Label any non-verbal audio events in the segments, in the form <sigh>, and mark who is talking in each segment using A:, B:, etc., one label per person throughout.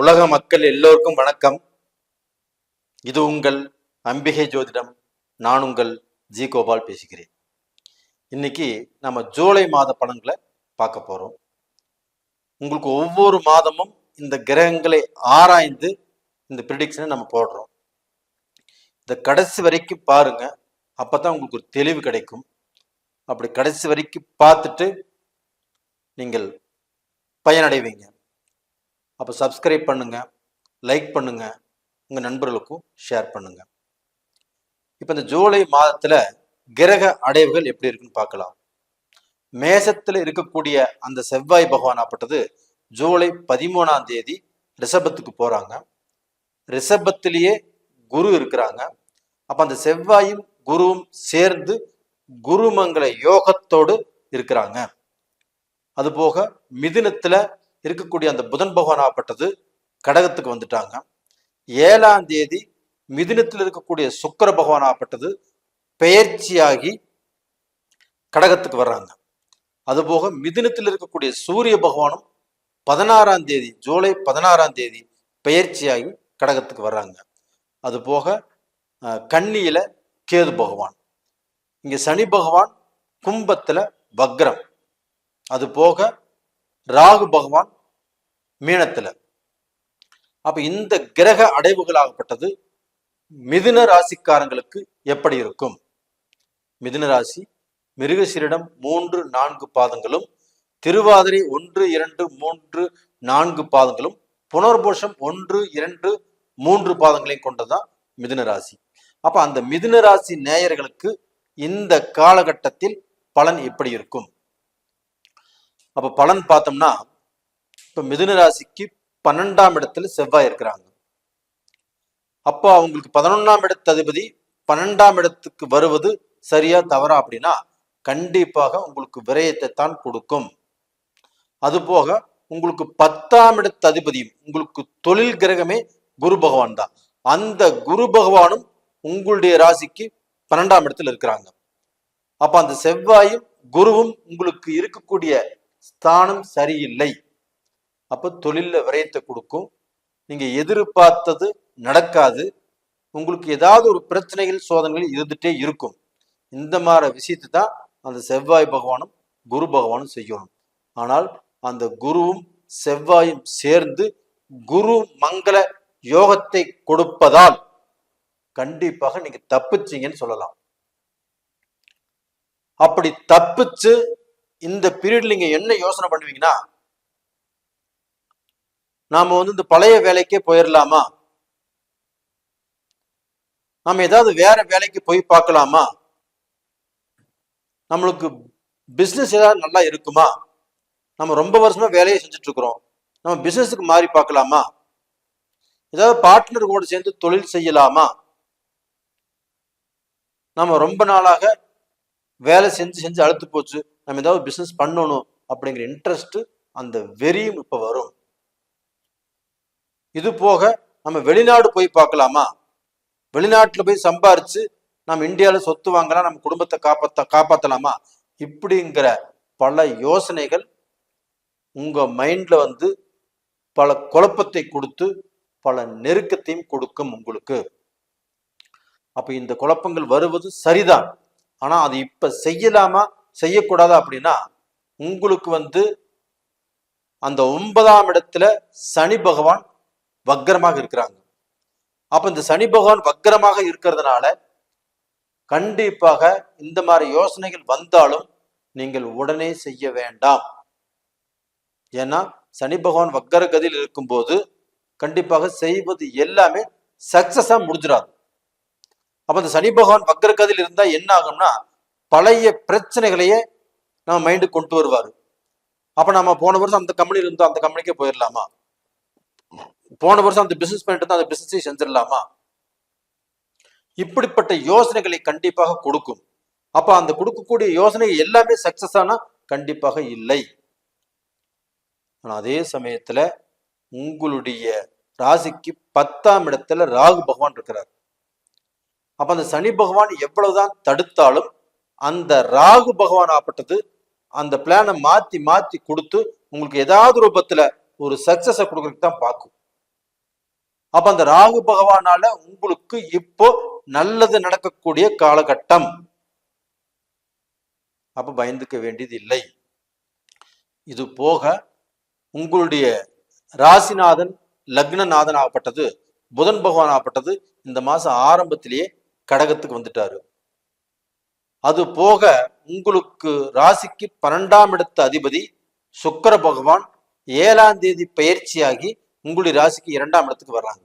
A: உலக மக்கள் எல்லோருக்கும் வணக்கம். இது உங்கள் அம்பிகை ஜோதிடம். நான் உங்கள் ஜி கோபால் பேசுகிறேன். இன்னைக்கு நம்ம ஜூலை மாத பலன்களை பார்க்க போறோம். உங்களுக்கு ஒவ்வொரு மாதமும் இந்த கிரகங்களை ஆராய்ந்து இந்த ப்ரிடிக்ஷனை நம்ம போடுறோம். இந்த கடைசி வரைக்கும் பாருங்க அப்பதான் உங்களுக்கு ஒரு தெளிவு கிடைக்கும். அப்படி கடைசி வரைக்கும் பார்த்துட்டு நீங்கள் பயனடைவீங்க. அப்போ சப்ஸ்கிரைப் பண்ணுங்கள் லைக் பண்ணுங்கள் உங்கள் நண்பர்களுக்கும் ஷேர் பண்ணுங்கள் இப்போ இந்த ஜூலை மாதத்தில் கிரக அடைவுகள் எப்படி இருக்குன்னு பார்க்கலாம். மேசத்தில் இருக்கக்கூடிய அந்த செவ்வாய் பகவான் ஆப்பட்டது ஜூலை பதிமூணாம் தேதி ரிஷபத்துக்கு போகிறாங்க ரிஷபத்திலேயே குரு இருக்கிறாங்க. அப்போ அந்த செவ்வாயும் குருவும் சேர்ந்து குருமங்கள யோகத்தோடு இருக்கிறாங்க. அதுபோக மிதுனத்தில் இருக்கக்கூடிய அந்த புதன் பகவானாகப்பட்டது கடகத்துக்கு வந்துட்டாங்க. ஏழாம் தேதி மிதினத்தில் இருக்கக்கூடிய சுக்கர பகவானாகப்பட்டது பெயர்ச்சியாகி கடகத்துக்கு வர்றாங்க. அதுபோக மிதினத்தில் இருக்கக்கூடிய சூரிய பகவானும் பதினாறாம் தேதி ஜூலை பதினாறாம் தேதி பெயர்ச்சியாகி கடகத்துக்கு வர்றாங்க. அதுபோக கன்னியில கேது பகவான். இங்க சனி பகவான் கும்பத்துல வக்ரம். அது போக ராகு பகவான் மீனத்துல. அப்ப இந்த கிரக அடைவுகளாகப்பட்டது மிதுன ராசிக்காரங்களுக்கு எப்படி இருக்கும்? மிதுன ராசி மிருகசீரிடம் மூன்று நான்கு பாதங்களும் திருவாதிரை ஒன்று இரண்டு மூன்று நான்கு பாதங்களும் புனர்பூஷம் ஒன்று இரண்டு மூன்று பாதங்களையும் கொண்டதுதான் மிதுன ராசி. அப்ப அந்த மிதுன ராசி நேயர்களுக்கு இந்த காலகட்டத்தில் பலன் எப்படி இருக்கும்? அப்ப பலன் பார்த்தோம்னா இப்ப மிதுன ராசிக்கு பன்னெண்டாம் இடத்துல செவ்வாய் இருக்கிறாங்க. அப்போ அவங்களுக்கு பதினொன்னாம் இடத்து அதிபதி பன்னெண்டாம் இடத்துக்கு வருவது சரியா தவறா அப்படின்னா கண்டிப்பாக உங்களுக்கு விரயத்தை தான் கொடுக்கும். அதுபோக உங்களுக்கு பத்தாம் இடத்து அதிபதியும் உங்களுக்கு தொழில் கிரகமே குரு பகவான் தான். அந்த குரு பகவானும் உங்களுடைய ராசிக்கு பன்னெண்டாம் இடத்துல இருக்கிறாங்க. அப்ப அந்த செவ்வாயும் குருவும் உங்களுக்கு இருக்கக்கூடிய ஸ்தானம் சரியில்லை. அப்போ தொழிலில் விரயத்தை கொடுக்கும். நீங்க எதிர்பார்த்தது நடக்காது. உங்களுக்கு ஏதாவது ஒரு பிரச்சனைகள் சோதனைகள் இருந்துட்டே இருக்கும். இந்த மாதிரி விஷயத்தை தான் அந்த செவ்வாய் பகவானும் குரு பகவானும் செய்யணும். ஆனால் அந்த குருவும் செவ்வாயும் சேர்ந்து குரு மங்கள யோகத்தை கொடுப்பதால் கண்டிப்பாக நீங்க தப்பிச்சீங்கன்னு சொல்லலாம். அப்படி தப்பிச்சு இந்த பீரியட்ல நீங்க என்ன யோசனை பண்ணுவீங்கன்னா நாம வந்து இந்த பழைய வேலைக்கே போயிடலாமா நாம ஏதாவது வேற வேலைக்கு போய் பார்க்கலாமா? நம்மளுக்கு பிசினஸ் ஏதாவது நல்லா இருக்குமா? நம்ம ரொம்ப வருஷமா வேலையை செஞ்சுட்டு இருக்கிறோம் நம்ம பிசினஸுக்கு மாறி பார்க்கலாமா? ஏதாவது பார்ட்னர் கூட சேர்ந்து தொழில் செய்யலாமா? நம்ம ரொம்ப நாளாக வேலை செஞ்சு செஞ்சு அழுத்து போச்சு. நம்ம ஏதாவது பிஸ்னஸ் பண்ணணும் அப்படிங்கிற இன்ட்ரெஸ்ட் அந்த வெறியும் இப்ப வரும். இது போக நம்ம வெளிநாடு போய் பார்க்கலாமா? வெளிநாட்டுல போய் சம்பாரிச்சு நம்ம இந்தியாவில் சொத்து வாங்கலாம் நம்ம குடும்பத்தை காப்பாத்த காப்பாத்தலாமா? இப்படிங்கிற பல யோசனைகள் உங்க மைண்ட்ல வந்து பல குழப்பத்தை கொடுத்து பல நெருக்கத்தையும் கொடுக்கும் உங்களுக்கு. அப்ப இந்த குழப்பங்கள் வருவது சரிதான். ஆனா அது இப்போ செய்யலாமா செய்யக்கூடாதா அப்படின்னா உங்களுக்கு வந்து அந்த ஒன்பதாம் இடத்துல சனி பகவான் வக்கரமாக இருக்கிறாங்க. அப்போ இந்த சனி பகவான் வக்கரமாக இருக்கிறதுனால கண்டிப்பாக இந்த மாதிரி யோசனைகள் வந்தாலும் நீங்கள் உடனே செய்ய வேண்டாம். ஏன்னா சனி பகவான் வக்கர கதியில் இருக்கும்போது கண்டிப்பாக செய்வது எல்லாமே சக்சஸாக முடிஞ்சிடாது அப்ப இந்த சனி பகவான் வக்ரகதியில் இருந்தா என்ன ஆகும்னா பழைய பிரச்சனைகளையே நம்ம மைண்டுக்கு கொண்டு வருவாரு. அப்ப நம்ம போன வருஷம் அந்த கம்பெனியில் இருந்தோம் அந்த கம்பெனிக்கே போயிடலாமா போன வருஷம் அந்த பிசினஸ் பண்ணிட்டு இருந்தா அந்த பிசினஸை செஞ்சிடலாமா இப்படிப்பட்ட யோசனைகளை கண்டிப்பாக கொடுக்கும். அப்ப அந்த கொடுக்கக்கூடிய யோசனை எல்லாமே சக்சஸ் ஆனா கண்டிப்பாக இல்லை. ஆனா அதே சமயத்துல உங்களுடைய ராசிக்கு பத்தாம் இடத்துல ராகு பகவான் இருக்கிறார். அப்ப அந்த சனி பகவான் எவ்வளவுதான் தடுத்தாலும் அந்த ராகு பகவான் ஆப்பட்டது அந்த பிளானை மாத்தி மாத்தி கொடுத்து உங்களுக்கு ஏதாவது ரூபத்துல ஒரு சக்சஸை கொடுக்கறதுக்கு தான் பார்க்கும். அப்ப அந்த ராகு பகவானால உங்களுக்கு இப்போ நல்லது நடக்கக்கூடிய காலகட்டம். அப்ப பயந்துக்க வேண்டியது இல்லை. இது போக உங்களுடைய ராசிநாதன் லக்னநாதன் ஆகப்பட்டது புதன் பகவான் ஆகப்பட்டது இந்த மாசம் ஆரம்பத்திலேயே கடகத்துக்கு வந்துட்டாரு. அது போக உங்களுக்கு ராசிக்கு பன்னெண்டாம் இடத்து அதிபதி சுக்கிர பகவான் ஏழாம் தேதி பயிற்சியாகி உங்களுடைய ராசிக்கு இரண்டாம் இடத்துக்கு வர்றாங்க.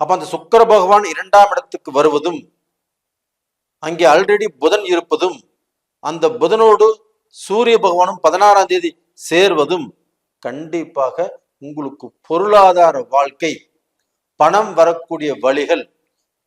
A: அப்ப அந்த சுக்கர பகவான் இரண்டாம் இடத்துக்கு வருவதும் அங்கே ஆல்ரெடி புதன் இருப்பதும் அந்த புதனோடு சூரிய பகவானும் பதினாறாம் தேதி சேர்வதும் கண்டிப்பாக உங்களுக்கு பொருளாதார வாழ்க்கை பணம் வரக்கூடிய வழிகள்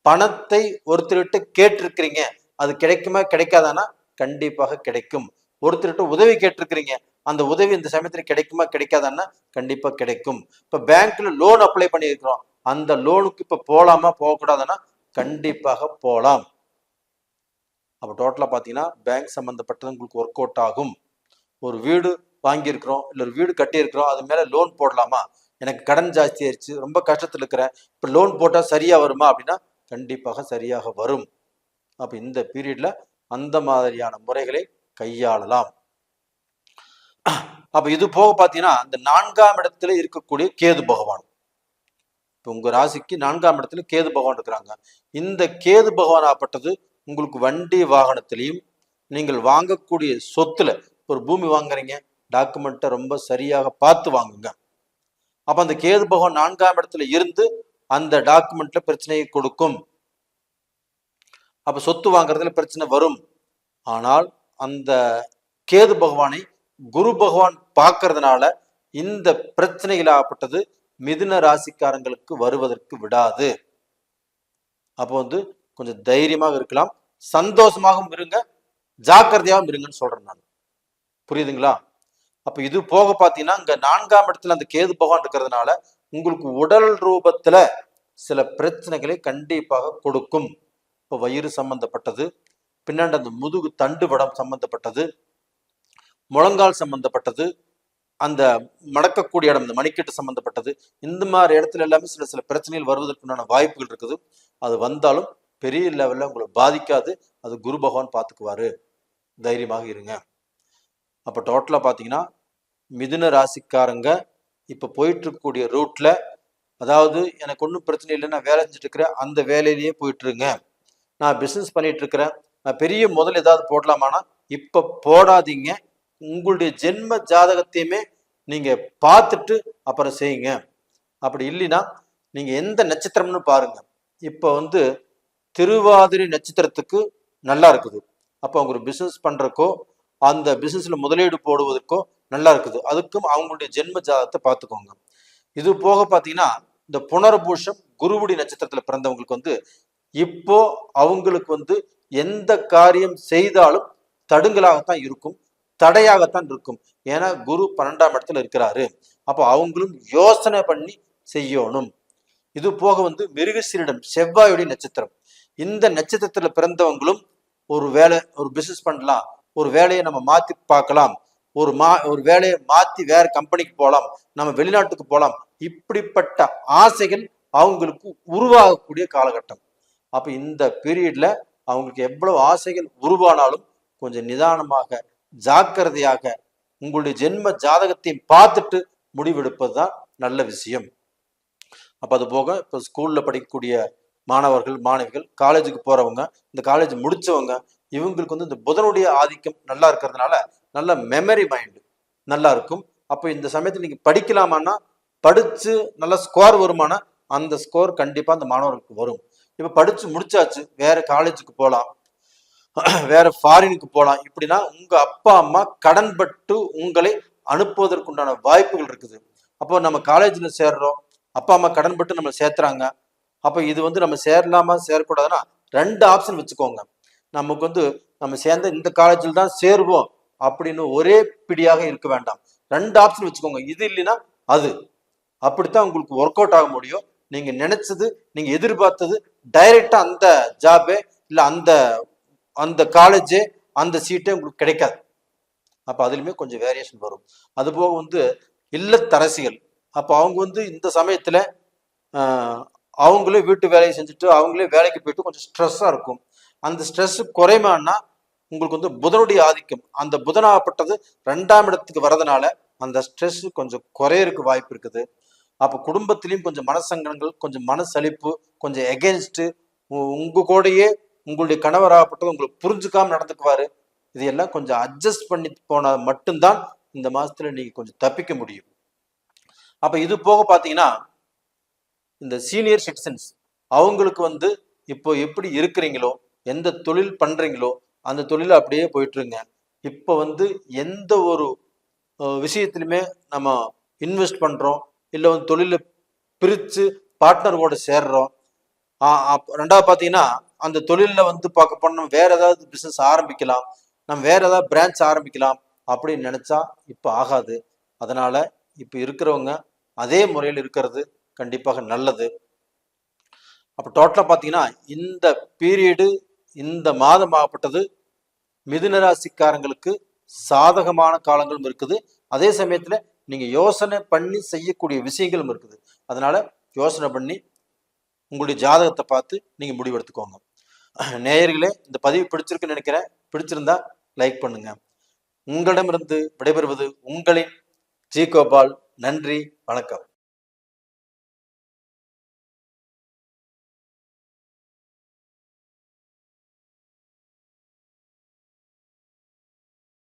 A: பணத்தை ஒருத்தர்கிட்ட கேட்டிருக்கிறீங்க அது கிடைக்குமா கிடைக்காதானா? கண்டிப்பாக கிடைக்கும். ஒருத்தர்கிட்ட உதவி கேட்டிருக்கிறீங்க அந்த உதவி இந்த சமயத்தில் கிடைக்குமா கிடைக்காதான்னா கண்டிப்பா கிடைக்கும். இப்ப பேங்க்ல லோன் அப்ளை பண்ணியிருக்கிறோம் அந்த லோனுக்கு இப்ப போலாமா போகக்கூடாதுன்னா கண்டிப்பாக போகலாம் அப்போ டோட்டலாக பார்த்தீங்கன்னா பேங்க் சம்மந்தப்பட்டது உங்களுக்கு ஒர்க் அவுட் ஆகும். ஒரு வீடு வாங்கியிருக்கிறோம் இல்லை ஒரு வீடு கட்டியிருக்கிறோம் அது மேலே லோன் போடலாமா? எனக்கு கடன் ஜாஸ்தி ஆயிடுச்சு ரொம்ப கஷ்டத்தில் இருக்கிறேன் இப்போ லோன் போட்டால் சரியாக வருமா அப்படின்னா கண்டிப்பாக சரியாக வரும். அப்போ இந்த பீரியட்ல அந்த மாதிரியான முறைகளை கையாளலாம். அப்போ இது போக பார்த்தீங்கன்னா அந்த நான்காம் இடத்துல இருக்கக்கூடிய கேது பகவான். இப்போ உங்க ராசிக்கு நான்காம் இடத்துல கேது பகவான் இருக்கிறாங்க. இந்த கேது பகவான் ஆப்பட்டது உங்களுக்கு வண்டி வாகனத்திலையும் நீங்கள் வாங்கக்கூடிய சொத்துல ஒரு பூமி வாங்குறீங்க டாக்குமெண்ட்டை ரொம்ப சரியாக பார்த்து வாங்குங்க. அப்போ அந்த கேது பகவான் நான்காம் இடத்துல இருந்து அந்த டாக்குமெண்ட்ல பிரச்சனையை கொடுக்கும். அப்ப சொத்து வாங்குறதுல பிரச்சனை வரும். ஆனால் அந்த கேது பகவானை குரு பகவான் பார்க்கறதுனால இந்த பிரச்சனைகள் ஆகப்பட்டது மிதுன ராசிக்காரங்களுக்கு வருவதற்கு விடாது. அப்போ வந்து கொஞ்சம் தைரியமாக இருக்கலாம். சந்தோஷமாகவும் இருங்க. ஜாக்கிரதையாகவும் இருங்கன்னு சொல்றேன் நான். புரியுதுங்களா? அப்ப இது போக பாத்தீங்கன்னா இங்க நான்காம் இடத்துல அந்த கேது பகவான் இருக்கிறதுனால உங்களுக்கு உடல் ரூபத்துல சில பிரச்சனைகளை கண்டிப்பாக கொடுக்கும். இப்போ வயிறு சம்பந்தப்பட்டது பின்னாடி அந்த முதுகு தண்டு வடம் சம்பந்தப்பட்டது முழங்கால் சம்பந்தப்பட்டது அந்த மடக்கக்கூடிய இடம் இந்த மணிக்கட்டு சம்பந்தப்பட்டது இந்த மாதிரி இடத்துல எல்லாமே சில சில பிரச்சனைகள் வருவதற்குண்டான வாய்ப்புகள் இருக்குது. அது வந்தாலும் பெரிய லெவலில் உங்களை பாதிக்காது. அது குரு பகவான் பார்த்துக்குவாரு தைரியமாக இருங்க. அப்போ டோட்டலாக பார்த்தீங்கன்னா மிதுன ராசிக்காரங்க இப்போ போயிட்டு இருக்கக்கூடிய ரூட்ல அதாவது எனக்கு ஒன்றும் பிரச்சனை இல்லை நான் வேலை செஞ்சிட்டுருக்குறேன் அந்த வேலையிலேயே போயிட்டுருங்க. நான் பிஸ்னஸ் பண்ணிட்டு இருக்கிறேன் நான் பெரிய முதல் ஏதாவது போடலாமானா இப்போ போடாதீங்க. உங்களுடைய ஜென்ம ஜாதகத்தையுமே நீங்கள் பார்த்துட்டு அப்புறம் செய்யுங்க. அப்படி இல்லைன்னா நீங்கள் எந்த நட்சத்திரம்னு பாருங்க. இப்போ வந்து திருவாதிரை நட்சத்திரத்துக்கு நல்லா இருக்குது. அப்போ அவங்க ஒரு பிஸ்னஸ் பண்ணுறக்கோ அந்த பிஸ்னஸில் முதலீடு போடுவதற்கோ நல்லா இருக்குது. அதுக்கும் அவங்களுடைய ஜென்ம ஜாதகத்தை பார்த்துக்கோங்க. இது போக பார்த்தீங்கன்னா இந்த புனர்பூஷம் குருவுடி நட்சத்திரத்துல பிறந்தவங்களுக்கு வந்து இப்போ அவங்களுக்கு வந்து எந்த காரியம் செய்தாலும் தடுங்கலாகத்தான் இருக்கும் தடையாகத்தான் இருக்கும். ஏன்னா குரு பன்னெண்டாம் இடத்துல இருக்கிறாரு. அப்போ அவங்களும் யோசனை பண்ணி செய்யணும். இது போக வந்து மிருகசீரிடம் செவ்வாயுடைய நட்சத்திரம். இந்த நட்சத்திரத்துல பிறந்தவங்களும் ஒரு வேலை ஒரு பிசினஸ் பண்ணலாம். ஒரு வேலையை நம்ம மாத்தி பார்க்கலாம். ஒரு மா ஒரு வேலையை மாத்தி வேற கம்பெனிக்கு போகலாம் நம்ம வெளிநாட்டுக்கு போகலாம் இப்படிப்பட்ட ஆசைகள் அவங்களுக்கு உருவாகக்கூடிய காலகட்டம். அப்ப இந்த பீரியட்ல அவங்களுக்கு எவ்வளவு ஆசைகள் உருவானாலும் கொஞ்சம் நிதானமாக ஜாக்கிரதையாக உங்களுடைய ஜென்ம ஜாதகத்தையும் பார்த்துட்டு முடிவெடுப்பது தான் நல்ல விஷயம். அப்போ அது போக இப்போ ஸ்கூலில் படிக்கக்கூடிய மாணவர்கள் மாணவிகள் காலேஜுக்கு போகிறவங்க இந்த காலேஜ் முடிச்சவங்க இவங்களுக்கு வந்து இந்த புதனுடைய ஆதிக்கம் நல்லா இருக்கிறதுனால நல்ல மெமரி மைண்டு நல்லா இருக்கும். அப்போ இந்த சமயத்தில் நீங்கள் படிக்கலாமான்னா படித்து நல்ல ஸ்கோர் வருமானா அந்த ஸ்கோர் கண்டிப்பாக அந்த மாணவர்களுக்கு வரும். இப்போ படித்து முடிச்சாச்சு வேற காலேஜுக்கு போகலாம் <clears throat> வேற ஃபாரினுக்கு போகலாம் இப்படின்னா உங்க அப்பா அம்மா கடன்பட்டு உங்களை அனுப்புவதற்குண்டான வாய்ப்புகள் இருக்குது. அப்போ நம்ம காலேஜில் சேர்றோம். அப்பா அம்மா கடன்பட்டு நம்ம சேர்த்துறாங்க. அப்போ இது வந்து நம்ம சேரலாமா சேரக்கூடாதுன்னா ரெண்டு ஆப்ஷன் வச்சுக்கோங்க. நமக்கு வந்து நம்ம சேர்ந்த இந்த காலேஜில் தான் சேருவோம். அப்படின்னு ஒரே பிடியாக இருக்க வேண்டாம். ரெண்டு ஆப்ஷன் வச்சுக்கோங்க. இது இல்லைன்னா அது. அப்படித்தான் உங்களுக்கு ஒர்க் அவுட் ஆக முடியும். நீங்க நினைச்சது நீங்க எதிர்பார்த்தது டைரக்டா அந்த ஜாபே இல்ல அந்த அந்த காலேஜே அந்த சீட்டே உங்களுக்கு கிடைக்காது. அப்ப அதுலயுமே கொஞ்சம் வேரியேஷன் வரும். அது போக வந்து இல்லத்தரசிகள். அப்போ அவங்க வந்து இந்த சமயத்தில் அவங்களே வீட்டு வேலையை செஞ்சுட்டு அவங்களே வேலைக்கு போயிட்டு கொஞ்சம் ஸ்ட்ரெஸ்ஸாக இருக்கும். அந்த ஸ்ட்ரெஸ் குறையுமான்னா உங்களுக்கு வந்து புதனுடைய ஆதிக்கம். அந்த புதனாகப்பட்டது ரெண்டாம் இடத்துக்கு வரதுனால அந்த ஸ்ட்ரெஸ் கொஞ்சம் குறையறதுக்கு வாய்ப்பு இருக்குது. அப்போ குடும்பத்திலையும் கொஞ்சம் மனசங்கடங்கள் கொஞ்சம் மனசளிப்பு கொஞ்சம் எகென்ஸ்ட்டு உங்க கூடயே உங்களுடைய கணவராகப்பட்டது உங்களுக்கு புரிஞ்சுக்காம நடந்துக்குவாரு. இதையெல்லாம் கொஞ்சம் அட்ஜஸ்ட் பண்ணி போனால் மட்டும்தான் இந்த மாசத்துல நீங்கள் கொஞ்சம் தப்பிக்க முடியும். அப்போ இது போக பார்த்தீங்கன்னா இந்த சீனியர் சிட்டிசன்ஸ் அவங்களுக்கு வந்து இப்போ எப்படி இருக்கிறீங்களோ எந்த தொழில் பண்ணுறீங்களோ அந்த தொழிலை அப்படியே போயிட்டுருங்க. இப்போ வந்து எந்த ஒரு விஷயத்துலையுமே நம்ம இன்வெஸ்ட் பண்ணுறோம் இல்லை வந்து தொழிலை பிரித்து பார்ட்னரோட சேர்றோம். ரெண்டாவது பார்த்தீங்கன்னா அந்த தொழிலில் வந்து பார்க்க போனோம் வேற ஏதாவது பிஸ்னஸ் ஆரம்பிக்கலாம் நம்ம வேற ஏதாவது பிரான்ச் ஆரம்பிக்கலாம் அப்படின்னு நினச்சா இப்போ ஆகாது. அதனால் இப்போ இருக்கிறவங்க அதே முறையில் இருக்கிறது கண்டிப்பாக நல்லது. அப்போ டோட்டலாக பார்த்தீங்கன்னா இந்த பீரியடு இந்த மாதம் ஆகப்பட்டது மிதுன ராசிக்காரங்களுக்கு சாதகமான காலங்களும் இருக்குது. அதே சமயத்தில் நீங்கள் யோசனை பண்ணி செய்யக்கூடிய விஷயங்களும் இருக்குது. அதனால் யோசனை பண்ணி உங்களுடைய ஜாதகத்தை பார்த்து நீங்கள் முடிவெடுத்துக்கோங்க. நேயர்களே இந்த பதிவு பிடிச்சிருக்குன்னு நினைக்கிறேன். பிடிச்சிருந்தா லைக் பண்ணுங்க. உங்களிடமிருந்து விடைபெறுவது உங்களின் ஜி கோபால். நன்றி வணக்கம்.